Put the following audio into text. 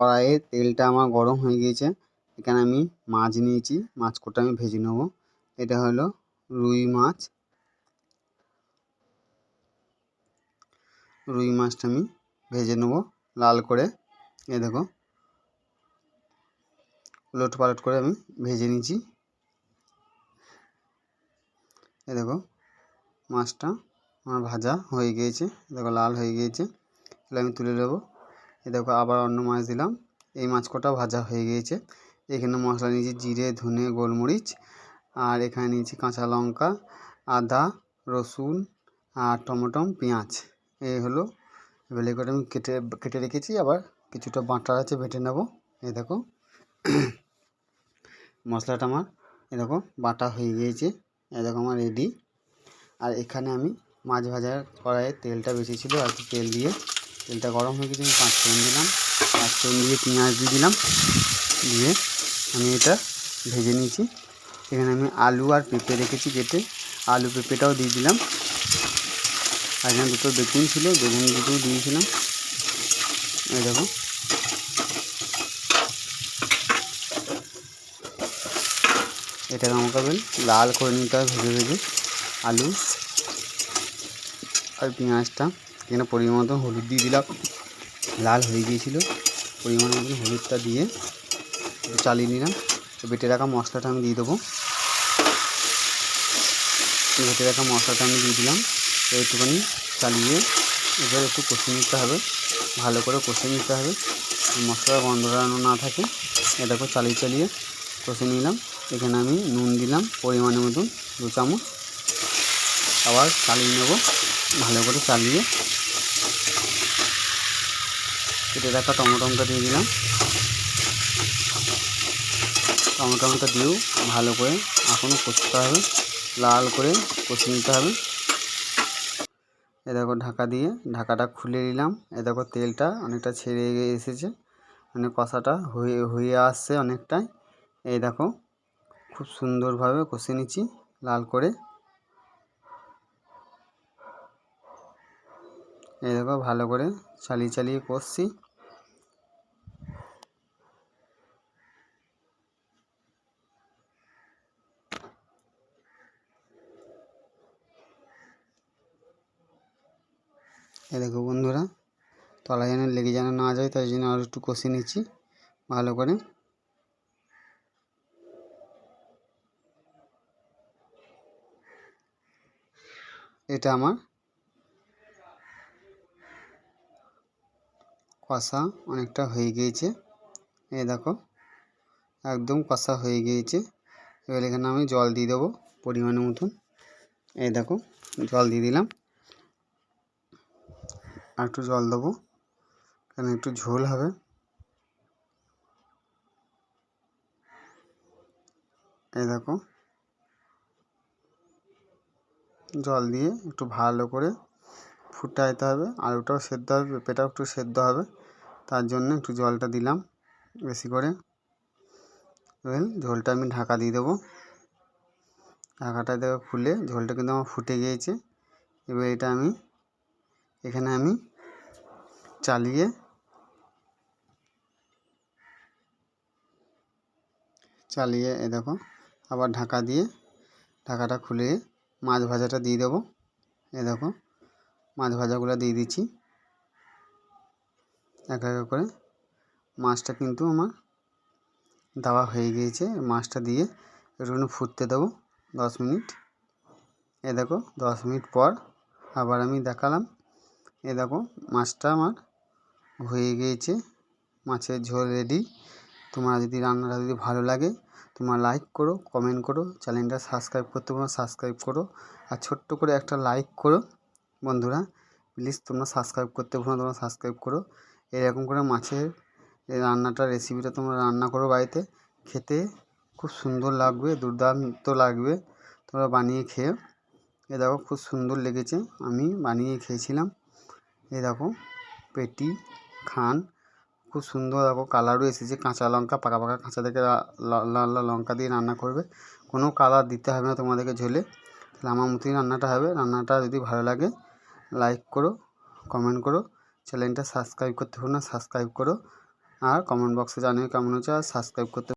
কড়াইয়ে তেলটা আমার গরম হয়ে গিয়েছে। এখানে আমি মাছ নিয়েছি মাছ কটা আমি ভেজে নেব। এটা হলো রুই মাছ। রুই মাছটা আমি ভেজে নেব লাল করে। এ দেখো, উলট পালট করে আমি ভেজে নিয়েছি। এ দেখো, মাছটা আমার ভাজা হয়ে গিয়েছে। দেখো, লাল হয়ে গিয়েছে। তাহলে আমি তুলে নেব। এ দেখো আবার অন্য মাছ দিলাম। এই মাছ কটা ভাজা হয়ে গিয়েছে। এখানে মশলা নিয়েছি জিরে, ধনে, গোলমরিচ আর এখানে নিয়েছি কাঁচা লঙ্কা, আদা, রসুন আর টমেটো, পেঁয়াজ। এই হলো এবার করে আমি কেটে কেটে রেখেছি। আবার কিছুটা বাটা আছে বেটে নেব। এই দেখো মশলাটা আমার, এ দেখো বাটা হয়ে গিয়েছে। এ দেখো আমার রেডি আর এখানে আমি মাছ ভাজার কড়াইয়ে তেলটা বেশি ছিল আর একটু তেল দিয়ে। তেলটা গরম হয়ে গেছে, আমি পাঁচ ফোড়ন দিলাম। পাঁচ ফোড়ন দিয়ে পেঁয়াজ দিয়ে দিলাম। দিয়ে আমি এটা ভেজে নিয়েছি। এখানে আমি আলু আর পেঁপে রেখেছি কেটে। আলু পেঁপেটাও দিয়ে দিলাম। আর এখানে দুটো বেগুন ছিল, বেগুন দুটোও দিয়েছিলাম। এই দেখো। এটাকে আমাকে লাল করে নিতে হবে ভেজে ভেজে। আলু আর পেঁয়াজটা। এখানে পরিমাণ মতো হলুদ দিয়ে দিলাম। লাল হয়ে গিয়েছিল। পরিমাণ মতন হলুদটা দিয়ে চালিয়ে নিলাম। বেটে রাখা মশলাটা আমি দিয়ে দেবো। বেটে রাখা মশলাটা আমি দিয়ে দিলাম। একটুখানি চালিয়ে এবার একটু কষে নিতে হবে। ভালো করে কষে নিতে হবে। মশলার গন্ধ রানো না থাকে। এ দেখো চালিয়ে চালিয়ে কষে নিলাম। এখানে আমি নুন দিলাম পরিমাণের মতন দু চামচ। আবার চালিয়ে নেব। ভালো করে চালিয়ে কেটে রাখা টমেটোটা দিয়ে দিলাম। টমেটোটা দিয়েও ভালো করে এখনও কষতে হবে, লাল করে কষে নিতে হবে। এ দেখো ঢাকা দিয়ে, ঢাকাটা খুলে নিলাম। এ দেখো তেলটা অনেকটা ছেড়ে এসেছে মানে কষাটা হয়ে হয়ে আসছে অনেকটাই। এই দেখো, খুব সুন্দরভাবে কষে নিচ্ছি, লাল করে। এই দেখো, ভালো করে চালিয়ে চালিয়ে কষছি এ দেখো বন্ধুরা তলা যেন লেগে যেন না যায়, তাই জন্য আরও একটু কষে নিচ্ছি, ভালো করে। এটা আমার কষা অনেকটা হয়ে গিয়েছে। এই দেখো, একদম কষা হয়ে গিয়েছে। এবার এখানে আমি জল দিয়ে দেবো পরিমাণের মতন। এই দেখো, জল দিয়ে দিলাম। আর একটু জল দেবো, কেন একটু ঝোল হবে। এই দেখো, জল দিয়ে একটু ভালো করে ফুটাইতে হবে। আলুটাও সেদ্ধ হবে, পেঁপেটাও একটু সেদ্ধ হবে। তার জন্য একটু জলটা দিলাম বেশি করে। এবার ঝোলটা আমি ঢাকা দিয়ে দেবো। ঢাকাটা দেবো খুলে ঝোলটা কিন্তু আমার ফুটে গিয়েছে। এবার এটা আমি এখানে আমি চালিয়ে চালিয়ে এ দেখো আবার ঢাকা দিয়ে ঢাকাটা খুলে মাছ ভাজাটা দিয়ে দেবো। এ দেখো মাছ ভাজাগুলো দিয়ে দিচ্ছি। এক এক করে। মাছটা কিন্তু আমার দেওয়া হয়ে গিয়েছে। মাছটা দিয়ে একটুখানি ফুটতে দেবো দশ মিনিট। এ দেখো, দশ মিনিট পর আবার আমি দেখালাম। এ দেখো, মাছটা আমার হয়ে গিয়েছে। মাছের ঝোল রেডি তোমার যদি রান্নাটা যদি ভালো লাগে, তোমরা লাইক করো কমেন্ট করো চ্যানেলটা সাবস্ক্রাইব করতে তোমরা সাবস্ক্রাইব করো। আর ছোট্ট করে একটা লাইক করো। বন্ধুরা প্লিজ তোমরা সাবস্ক্রাইব করতে ভুলো তোমরা সাবস্ক্রাইব করো। এরকম করে মাছের রান্নাটা রেসিপিটা তোমরা রান্না করো বাড়িতে। খেতে খুব সুন্দর লাগবে, দুর্দান্ত লাগবে। তোমরা বানিয়ে খেয়ে, এ দেখো খুব সুন্দর লেগেছে। আমি বানিয়ে খেয়েছিলাম। এ দেখো, পেটি, খান, খুব সুন্দর দেখো কালারও এসেছে। কাঁচা লঙ্কা, পাকা পাকা কাঁচা থেকে লাল লঙ্কা দিয়ে রান্না করবে। কোনো কালার দিতে হবে না তোমাদেরকে ঝোলে। তাহলে আমার মতোই রান্নাটা হবে। রান্নাটা যদি ভালো লাগে লাইক করো কমেন্ট করো। চ্যানেলটা সাবস্ক্রাইব করতে ভুলো না, সাবস্ক্রাইব করো। আর কমেন্ট বক্সে জানিও কেমন হচ্ছে আর সাবস্ক্রাইব করতে